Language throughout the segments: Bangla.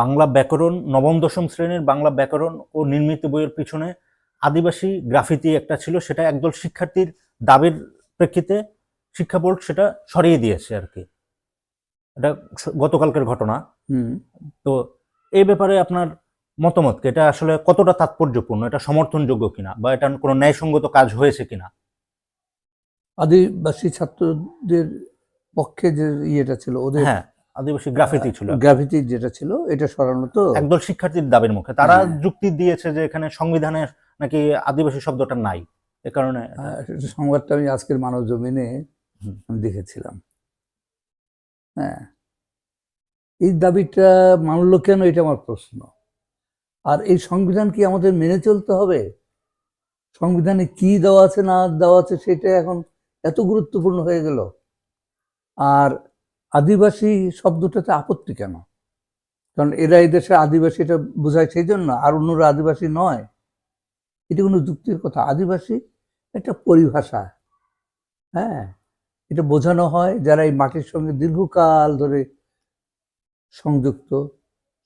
বাংলা ব্যাকরণ নবম দশম শ্রেণির বাংলা ব্যাকরণ ও নির্মিত বইয়ের পিছনে আদিবাসী গ্রাফিতি একটা ছিল সেটা একদল শিক্ষার্থীর দাবির প্রেক্ষিতে শিক্ষা বোর্ড সেটা সরিয়ে দিয়েছে আর কি। এটা গতকালকের ঘটনা। হুম। তো এই ব্যাপারে আপনার মতামত এটা আসলে কতটা তাৎপর্যপূর্ণ? এটা সমর্থনযোগ্য কিনা? বা এটা কোনো ন্যায়সঙ্গত কাজ হয়েছে কিনা? আদিবাসী ছাত্রদের পক্ষে যে ইয়েটা ছিল ওদের হ্যাঁ। আদিবাসী গ্রাফিতি ছিল। গ্র্যাভিটি যেটা ছিল এটা সরানো তো একদল শিক্ষার্থীর দাবির মুখে। তারা হ্যাঁ। যুক্তি দিয়েছে যে এখানে সংবিধানে নাকি আদিবাসী শব্দটা নাই। এ কারণে হ্যাঁ, সংবাদটা আমি আজকের মানব জমিনে আমি দেখেছিলাম। হ্যাঁ। এই দাবিটা মানলো কেন এটা আমার প্রশ্ন। আর এই সংবিধান কি আমাদের মেনে চলতে হবে? সংবিধানে কি দেওয়া আছে না দেওয়া আছে সেটা এখন এত গুরুত্বপূর্ণ হয়ে গেল। আর আদিবাসী শব্দটাতে আপত্তি কেন? কারণ এরা এই দেশে আদিবাসী, এটা বোঝায় সেই জন্য আর অন্যরা আদিবাসী নয়। এটা কোনো যুক্তির কথা। আদিবাসী একটা পরিভাষা। হ্যাঁ এটা বোঝানো হয় যারা এই মাটির সঙ্গে দীর্ঘকাল ধরে সংযুক্ত,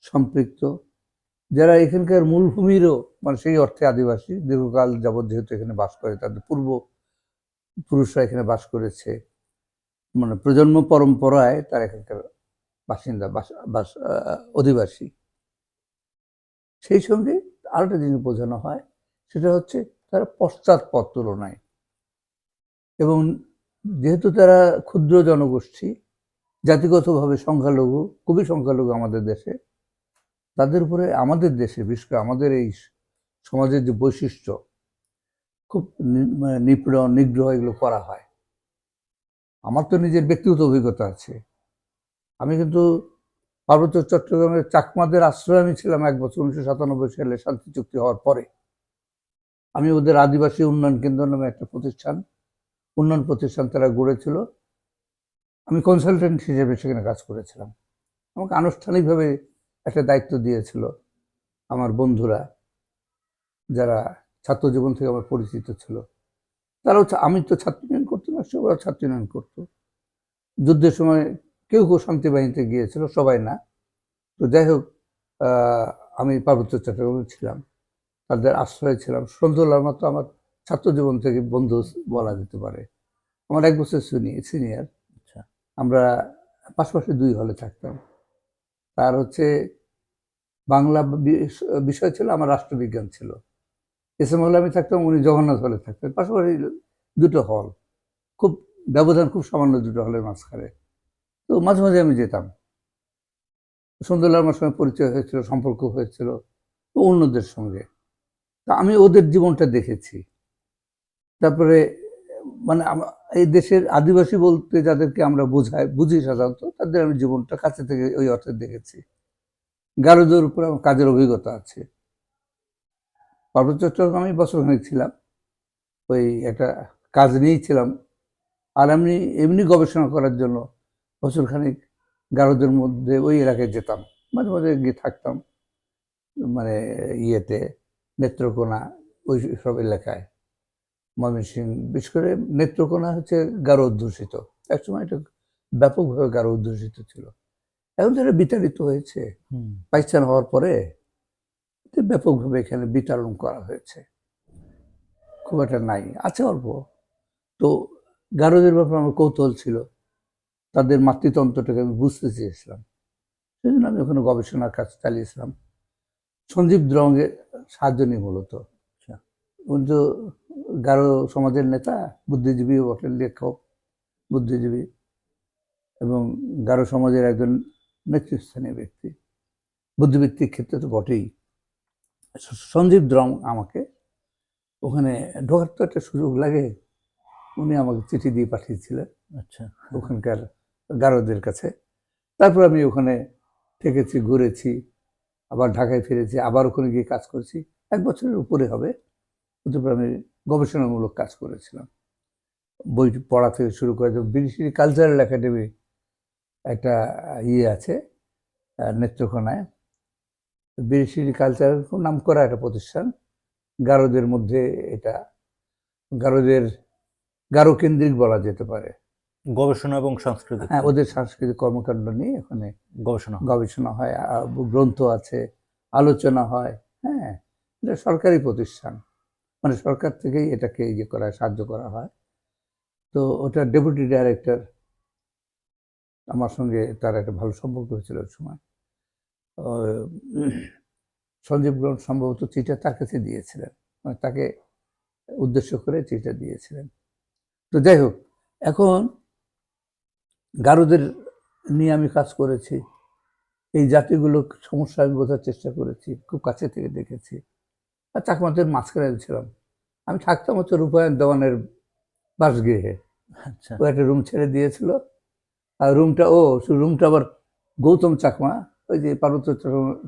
সম্পৃক্ত, যারা এখানকার মূলভূমিরও মানে সেই অর্থে আদিবাসী, দীর্ঘকাল যাবৎ যেহেতু এখানে বাস করে, তাদের পূর্ব পুরুষরা এখানে বাস করেছে। মানে প্রজন্ম পরম্পরায় তারা এখানকার বাসিন্দা, বাস বাস অধিবাসী। সেই সঙ্গে আরেকটা জিনিস বোঝানো হয়, সেটা হচ্ছে তারা পশ্চাৎপদ তুলনায়। এবং যেহেতু তারা ক্ষুদ্র জনগোষ্ঠী, জাতিগতভাবে সংখ্যালঘু, খুবই সংখ্যালঘু আমাদের দেশে, তাদের উপরে আমাদের দেশে, বিশেষ করে আমাদের এই সমাজের যে বৈশিষ্ট্য, খুব মানে নিপীড়ন, নিগ্রহ এগুলো করা হয়। আমার তো নিজের ব্যক্তিগত অভিজ্ঞতা আছে। আমি কিন্তু পার্বত্য চট্টগ্রামের চাকমাদের আশ্রয় আমি ছিলাম এক বছর, উনিশশো সাতানব্বই সালে শান্তি চুক্তি হওয়ার পরে। আমি ওদের আদিবাসী উন্নয়ন কেন্দ্র নামে একটা প্রতিষ্ঠান, উন্নয়ন প্রতিষ্ঠান তারা গড়েছিল। আমি কনসালটেন্ট হিসেবে সেখানে কাজ করেছিলাম। আমাকে আনুষ্ঠানিকভাবে একটা দায়িত্ব দিয়েছিল আমার বন্ধুরা, যারা ছাত্র জীবন থেকে আমার পরিচিত ছিল। তারাও আমি তো ছাত্র করতাম না ওরা ছাত্র ইউনিয়ন করতো। যুদ্ধের সময় কেউ কেউ শান্তি বাহিনীতে গিয়েছিল সবাই না। তো যাই হোক আমি পার্বত্য চট্টগ্রামে ছিলাম। তাদের আশ্রয়ে ছিলাম। সন্ধ্যলার মতো আমার ছাত্র জীবন থেকে বন্ধু বলা যেতে পারে। আমার এক বছর সিনিয়র। আচ্ছা। আমরা পাশাপাশি দুই হলে থাকতাম। তার হচ্ছে বাংলা বিষয় ছিল আমার রাষ্ট্রবিজ্ঞান ছিল। এস এম হলে আমি থাকতাম উনি জগন্নাথ হলে থাকতেন। পাশাপাশি দুটো হল। খুব ব্যবধান খুব সামান্য দুটো হলের মাঝখানে। তো মাঝে মাঝে আমি যেতাম। সুন্দরলাল আমার সঙ্গে পরিচয় হয়েছিল, সম্পর্ক হয়েছিল অন্যদের সঙ্গে। তা আমি ওদের জীবনটা দেখেছি। তারপরে মানে এই দেশের আদিবাসী বলতে যাদেরকে আমরা বোঝাই, বুঝি সাধারণত, তাদের আমি জীবনটা কাছে থেকে ওই অর্থে দেখেছি। গারোদের উপর আমার কাজের অভিজ্ঞতা আছে। পার্বত্য চট্টগ্রামে বছরখানেক ছিলাম। ওই একটা কাজ নিয়েই ছিলাম। আর আমি এমনি গবেষণা করার জন্য বছরখানেক গারোদের মধ্যে ওই এলাকায় যেতাম। মাঝে মাঝে গিয়ে থাকতাম মানে ইয়েতে নেত্রকোনা ওই সব এলাকায়। ময়মনসিং বিশেষ করে নেত্রকোনা হচ্ছে গারো অধ্যুষিত। একসময় এটা ব্যাপকভাবে গারো অধ্যুষিত ছিল। এখন তো বিতাড়িত হয়েছে। পাকিস্তান হওয়ার পরে ব্যাপকভাবে এখানে বিতরণ করা হয়েছে। খুব একটা নাই আছে অল্প। তো গারোদের ব্যাপারে আমার কৌতূহল ছিল। তাদের মাতৃতন্ত্রটাকে আমি বুঝতে চেয়েছিলাম। সেই জন্য আমি ওখানে গবেষণার কাজ চালিয়েছিলাম সঞ্জীব দ্রঙ্গের সাহায্য নিয়ে মূলত। আচ্ছা। উনি তো গারো সমাজের নেতা বুদ্ধিজীবী বটেন লেখক বুদ্ধিজীবী এবং গারো সমাজের একজন নেতৃস্থানীয় ব্যক্তি। বুদ্ধিবৃত্তিক ক্ষেত্রে তো বটেই। সঞ্জীব দ্রং আমাকে ওখানে ঢোকার তো একটা সুযোগ লাগে। উনি আমাকে চিঠি দিয়ে পাঠিয়েছিলেন। আচ্ছা। ওখানকার গারোদের কাছে। তারপর আমি ওখানে থেকেছি ঘুরেছি আবার ঢাকায় ফিরেছি আবার ওখানে গিয়ে কাজ করেছি। এক বছরের উপরে হবে। তারপর আমি গবেষণামূলক কাজ করেছিলাম। বই পড়া থেকে শুরু করে বিদেশি কালচারাল একাডেমি একটা ইয়ে আছে নেত্রকোনায়। বিদেশি কালচারাল খুব নাম করা একটা প্রতিষ্ঠান। গারোদের মধ্যে এটা। গারোদের গারো কেন্দ্রিক বলা যেতে পারে। গবেষণা এবং সাংস্কৃতিক। হ্যাঁ ওদের সাংস্কৃতিক কর্মকাণ্ড নিয়ে ওখানে গবেষণা। গবেষণা হয় গ্রন্থ আছে আলোচনা হয় হ্যাঁ এটা সরকারি প্রতিষ্ঠান। মানে সরকার থেকেই এটাকে ইয়ে করা সাহায্য করা হয়। তো ওটা ডেপুটি ডাইরেক্টর আমার সঙ্গে তার একটা ভালো সম্পর্ক হয়েছিল ওই সময়। ও, সঞ্জীব গ্রহণ সম্ভবত চিঠা তার কাছে দিয়েছিলেন। মানে তাকে উদ্দেশ্য করে চিঠা দিয়েছিলেন। তো যাই হোক এখন গারুদের নিয়ে আমি কাজ করেছি। এই জাতিগুলোর সমস্যা আমি বোঝার চেষ্টা করেছি খুব কাছে থেকে দেখেছি। আর চাকমাদের মাঝখানে ছিলাম। আমি থাকতাম হচ্ছে রূপায়ণ দেওয়ানের বাসগৃহে। আচ্ছা। ও একটা রুম ছেড়ে দিয়েছিল। আর রুমটা ও রুমটা আবার গৌতম চাকমা ওই যে পার্বত্য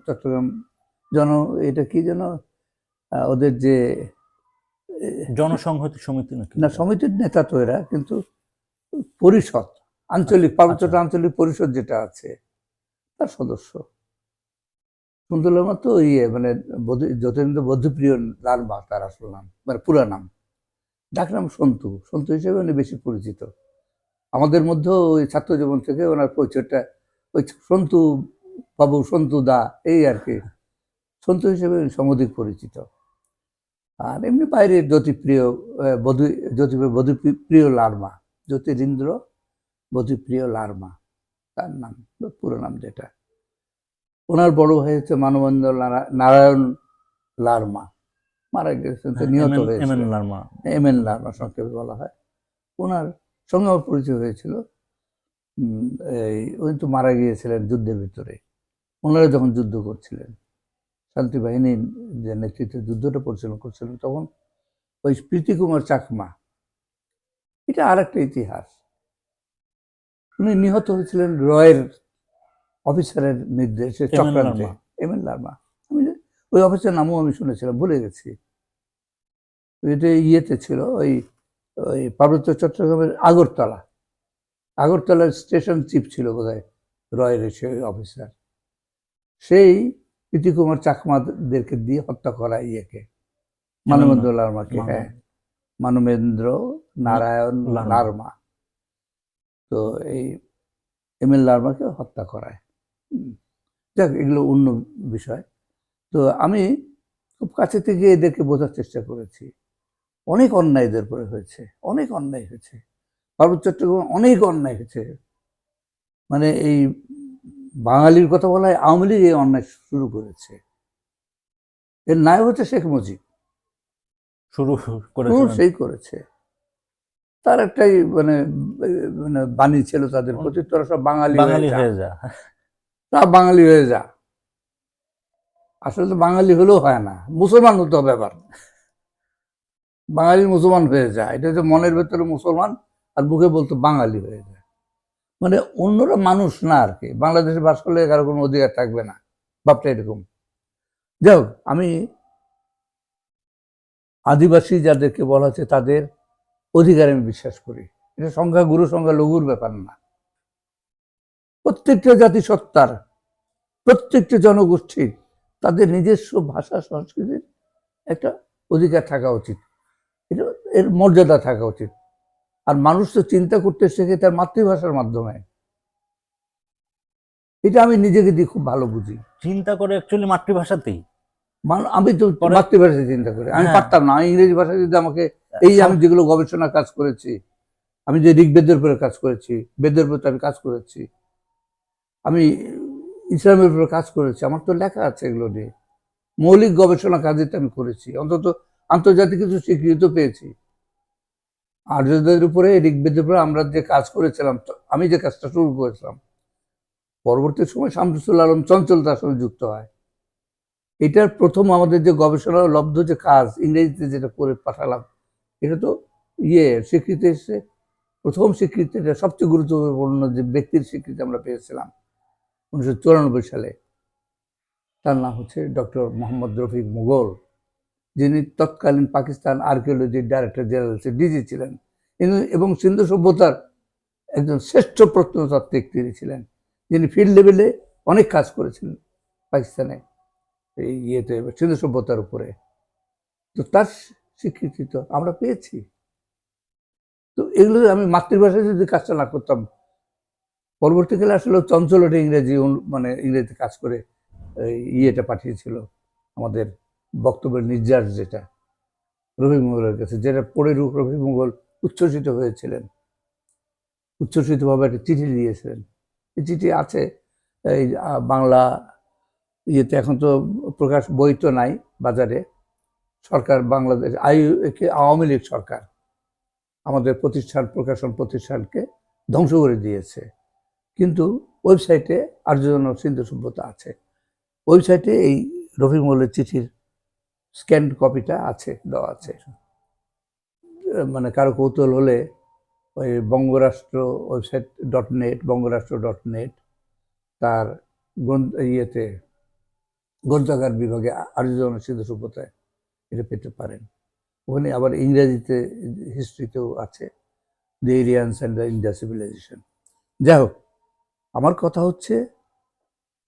চট্টগ্রাম জন এটা কি যেন? ওদের যে জনসংহতি সমিতি নাকি? না সমিতির নেতা তো এরা কিন্তু পরিষদ আঞ্চলিক পার্বত্য আচ্ছা। আঞ্চলিক পরিষদ যেটা আছে তার সদস্য। সুন্দরলামা তো ইয়ে মানে যতীন্দ্র বধুপ্রিয় লালবা তার আসল নাম মানে পুরা নাম। ডাকনাম সন্তু সন্তু হিসেবে উনি বেশি পরিচিত। আমাদের মধ্যেও ওই ছাত্র জীবন থেকে ওনার পরিচয়টা ওই সন্তু বাবু সন্তু দা এই আর কি। সন্তু হিসেবে সমধিক পরিচিত। আর এমনি বাইরে জ্যোতিপ্রিয় বধু জ্যোতি বধুপ্রিয় লার্মা জ্যোতিরিন্দ্র বধুপ্রিয় লার্মা তার নাম পুরো নাম যেটা। ওনার বড় হচ্ছে মানবেন্দ্র নারায়ণ লার্মা মারা গেছেন তো নিহত M N Larma. M N Larma সংক্ষেপে বলা হয়। ওনার সঙ্গে আমার পরিচয় হয়েছিল। উম, এই উনি তো মারা গিয়েছিলেন যুদ্ধের ভিতরে। ওনারা যখন যুদ্ধ করছিলেন শান্তি বাহিনীর যে নেতৃত্বে যুদ্ধটা পরিচালনা করছিলেন তখন ওই প্রীতি কুমার চাকমা এটা আর একটা ইতিহাস। উনি নিহত হয়েছিলেন রয়ের অফিসারের নির্দেশে চক্রান্তে। M N Larma. আমি ওই অফিসারের নামও আমি শুনেছিলাম ভুলে গেছি। এটা ইয়েতে ছিল ওই ওই পার্বত্য চট্টগ্রামের আগরতলা। আগরতলার স্টেশন চিফ ছিল বোধহয় রয়ের সেই অফিসার। সেই কুমার চাকমাদেরকে দিয়ে হত্যা করা ইয়েকে। মানবেন্দ্র লার্মাকে হ্যাঁ। মানবেন্দ্র নারায়ণ লার্মা। তো এই এম এল লার্মাকে হত্যা করায়। যাক এগুলো অন্য বিষয়। তো আমি খুব কাছে থেকে এদেরকে বোঝার চেষ্টা করেছি। অনেক অন্যায় এদের পরে হয়েছে অনেক অন্যায় হয়েছে। পার্বত্য চট্টগ্রামে অনেক অন্যায় হয়েছে। মানে এই বাঙালির কথা বলা হয় আওয়ামী লীগ এই অন্যায় শুরু করেছে। এর নায়ক হচ্ছে শেখ মুজিব। শুরু শুরু সেই করেছে। তার একটাই মানে মানে বাণী ছিল তাদের প্রতি তোরা সব বাঙালি হয়ে। হয়ে যা। তা বাঙালি হয়ে যা। আসলে তো বাঙালি হলেও হয় না। মুসলমান হতে হবে আবার। বাঙালি মুসলমান হয়ে যায় এটা হচ্ছে মনের ভেতরে মুসলমান আর বুকে বলতো বাঙালি হয়ে যায় মানে অন্যরা মানুষ না আর কি। বাংলাদেশে বাস করলে কারও কোনো অধিকার থাকবে না। ভাবটা এরকম। যাই হোক, আমি আদিবাসী যাদেরকে বলা হচ্ছে তাদের অধিকার আমি বিশ্বাস করি। এটা সংখ্যা গুরু, সংখ্যা লঘুর ব্যাপার না। প্রত্যেকটা জাতি সত্তার প্রত্যেকটা জনগোষ্ঠীর তাদের নিজস্ব ভাষা, সংস্কৃতির একটা অধিকার থাকা উচিত। এটা এর মর্যাদা থাকা উচিত। আর মানুষ তো চিন্তা করতে শেখে তার মাতৃভাষার মাধ্যমে। এটা আমি নিজেকে দিয়ে খুব ভালো বুঝি। চিন্তা করে অ্যাকচুয়ালি মাতৃভাষাতেই? আমি তো মাতৃভাষায় চিন্তা করি। আমি হ্যাঁ। পারতাম না। আমি ইংরেজি ভাষা যদি আমাকে এই আমি যেগুলো গবেষণা কাজ করেছি আমি যে ঋগ্বেদের উপরে কাজ করেছি বেদের উপরে আমি কাজ করেছি আমি ইসলামের উপরে কাজ করেছি আমার তো লেখা আছে এগুলো নিয়ে। মৌলিক গবেষণা কাজে আমি করেছি। অন্তত আন্তর্জাতিক কিছু স্বীকৃত পেয়েছি। আর্যদের উপরে, ঋগ্বেদের উপরে আমরা যে কাজ করেছিলাম আমি যে কাজটা শুরু করেছিলাম, পরবর্তী সময় শামসুল আলম চঞ্চল তার সঙ্গে যুক্ত হয়। এটার প্রথম আমাদের যে গবেষণা লব্ধ যে কাজ, ইংরেজিতে যেটা করে পাঠালাম, এটা তো ইয়ে স্বীকৃতি এসছে। প্রথম স্বীকৃতি, এটা সবচেয়ে গুরুত্বপূর্ণ যে ব্যক্তির স্বীকৃতি আমরা পেয়েছিলাম, উনিশশো চুরানব্বই সালে। তার নাম হচ্ছে ডক্টর মোহাম্মদ রফিক মুঘল। যিনি তৎকালীন পাকিস্তান আর্কিওলজির ডাইরেক্টর জেনারেল ডিজি ছিলেন। এবং সিন্ধু সভ্যতার একজন শ্রেষ্ঠ প্রত্নতাত্ত্বিক তিনি ছিলেন। যিনি ফিল্ড লেভেলে অনেক কাজ করেছিলেন পাকিস্তানে এই ইয়েতে, সিন্ধু সভ্যতার উপরে। তো তার স্বীকৃতি তো আমরা পেয়েছি। তো এগুলো আমি মাতৃভাষায় যদি কাজটা না করতাম, পরবর্তীকালে আসলে চঞ্চল একটা ইংরেজি মানে ইংরেজিতে কাজ করে ইয়েটা পাঠিয়েছিল আমাদের বক্তব্যের নির্যাস যেটা রবি মুঘলের কাছে, যেটা পড়ে রবি মুঘল উচ্ছ্বসিত হয়েছিলেন। উচ্ছ্বসিতভাবে একটা চিঠি দিয়েছিলেন এই চিঠি আছে, এই বাংলা ইয়েতে এখন তো প্রকাশ বই তো নাই বাজারে। সরকার বাংলাদেশ, আই আওয়ামী লীগ সরকার আমাদের প্রতিষ্ঠান, প্রকাশন প্রতিষ্ঠানকে ধ্বংস করে দিয়েছে। কিন্তু ওয়েবসাইটে আর্যজন সিন্ধু সভ্যতা আছে। ওয়েবসাইটে এই রফি মৌলের চিঠির স্ক্যান কপিটা আছে দেওয়া আছে। মানে কারও কৌতূহল হলে ওই Bangarashtra website dot net Bangarashtra dot net তার গ্রন্থ ইয়েতে গ্রন্থাগার বিভাগে আর্যজন সিন্ধু সভ্যতায় এটা পেতে পারেন। ওখানে আবার ইংরেজিতে হিস্ট্রিতেও আছে the Aryans and the India civilization যাই হোক আমার কথা হচ্ছে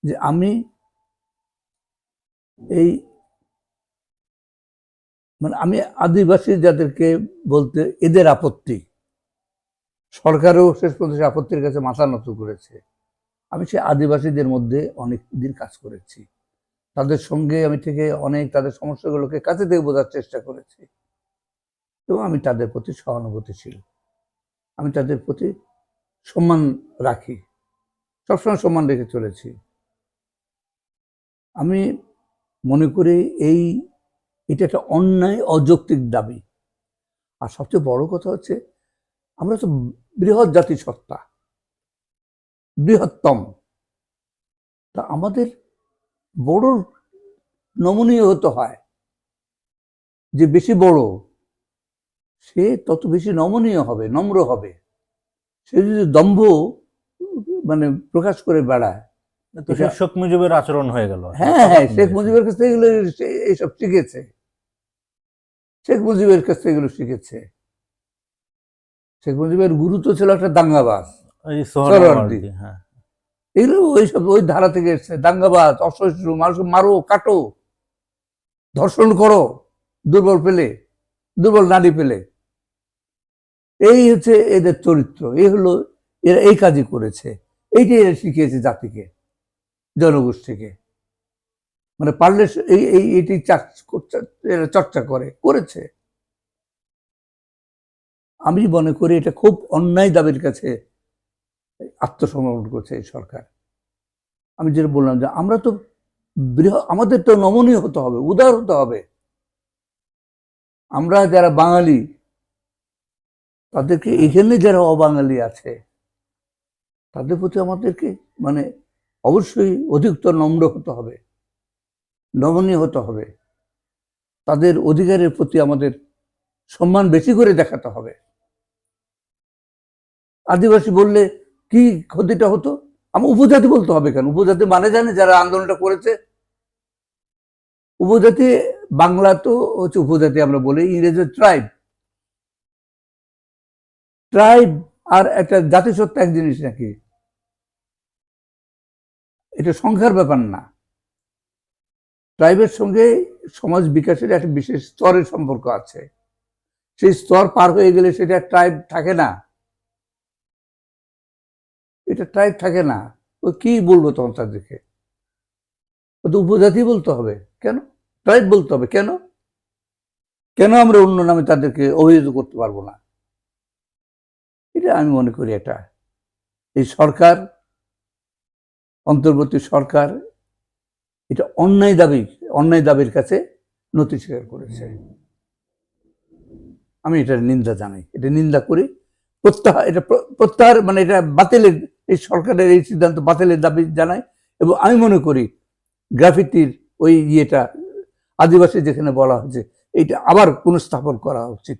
যে আমি এই মানে আমি আদিবাসী যাদেরকে বলতে এদের আপত্তি। সরকারও শেষ পর্যন্ত সে আপত্তির কাছে মাথা নত করেছে। আমি সে আদিবাসীদের মধ্যে অনেক দিন কাজ করেছি। তাদের সঙ্গে আমি থেকে অনেক তাদের সমস্যাগুলোকে কাছে থেকে বোঝার চেষ্টা করেছি। এবং আমি তাদের প্রতি সহানুভূতিশীল। আমি তাদের প্রতি সম্মান রাখি। সবসময় সম্মান রেখে চলেছি। আমি মনে করি এই এটা একটা অন্যায় অযৌক্তিক দাবি। আর সবচেয়ে বড় কথা হচ্ছে আমরা তো বৃহৎ জাতি সত্তা বৃহত্তম। তা আমাদের বড় নমনীয় হতে হয় যে বেশি বড় সে তত বেশি নমনীয় হবে নম্র হবে। সে যদি দম্ভ মানে প্রকাশ করে বেড়ায় শেখ মুজিবের আচরণ হয়ে গেল। হ্যাঁ হ্যাঁ শেখ মুজিবের কাছ থেকে এগুলো এইসব শিখেছে। শেখ মুজিবের কাছ থেকে এগুলো শিখেছে। শেখ মুজিবের গুরু তো ছিল একটা দাঙ্গাবাজ হ্যাঁ। এগুলো ওই সব ওই ধারা থেকে এসছে দাঙ্গাবাজ অসহিষ্ণু মানুষ মারো কাটো ধর্ষণ করো দুর্বল পেলে দুর্বল নারী পেলে। এই হচ্ছে এদের চরিত্র এই হলো এরা এই কাজই করেছে। এইটাই এরা শিখিয়েছে জাতিকে জনগোষ্ঠীকে। মানে পারলে এই এই, এটি চর্চা করে, করেছে। আমি মনে করি এটা খুব অন্যায় দাবির কাছে আত্মসমর্পণ করছে এই সরকার। আমি যেটা বললাম যে আমরা তো বৃহৎ আমাদের তো নমনীয় হতে হবে, উদার হতে হবে। আমরা যারা বাঙালি, তাদেরকে এখানে যারা অবাঙালি আছে, তাদের প্রতি আমাদেরকে মানে অবশ্যই অধিকতর নম্র হতে হবে। নমনীয় হতে হবে। তাদের অধিকারের প্রতি আমাদের সম্মান বেশি করে দেখাতে হবে। আদিবাসী বললে কি ক্ষতিটা হতো? আমার উপজাতি বলতে হবে কেন? উপজাতি মানে জানে যারা আন্দোলনটা করেছে? উপজাতি, বাংলা তো হচ্ছে উপজাতি আমরা বলি ইংরেজি ট্রাইব ট্রাইব আর একটা জাতিসত্তা এক জিনিস নাকি? এটা সংখ্যার ব্যাপার না। ট্রাইবের সঙ্গে সমাজ বিকাশের একটা বিশেষ স্তরের সম্পর্ক আছে। সেই স্তর পার হয়ে গেলে সেটা ট্রাইব থাকে না। এটা ট্রাইব থাকে না। ও কি বলব তখন তাদেরকে? ও তো উপজাতি বলতে হবে। কেন? ট্রাইব বলতে হবে। কেন? কেন আমরা অন্য নামে তাদেরকে অভিহিত করতে পারব না? এটা আমি মনে করি এটা। এই সরকার, অন্তর্বর্তী সরকার এটা অন্যায় দাবি, অন্যায় দাবির কাছে নথি স্বীকার করেছে। আমি এটার নিন্দা জানাই, এটা নিন্দা করি। প্রত্যাহার এটা প্রত্যাহার মানে এটা বাতিলের, এই সরকারের এই সিদ্ধান্ত বাতিলের দাবি জানাই এবং আমি মনে করি গ্রাফিতির ওই ইয়েটা, আদিবাসী যেখানে বলা হয়েছে, এইটা আবার পুনঃস্থাপন করা উচিত।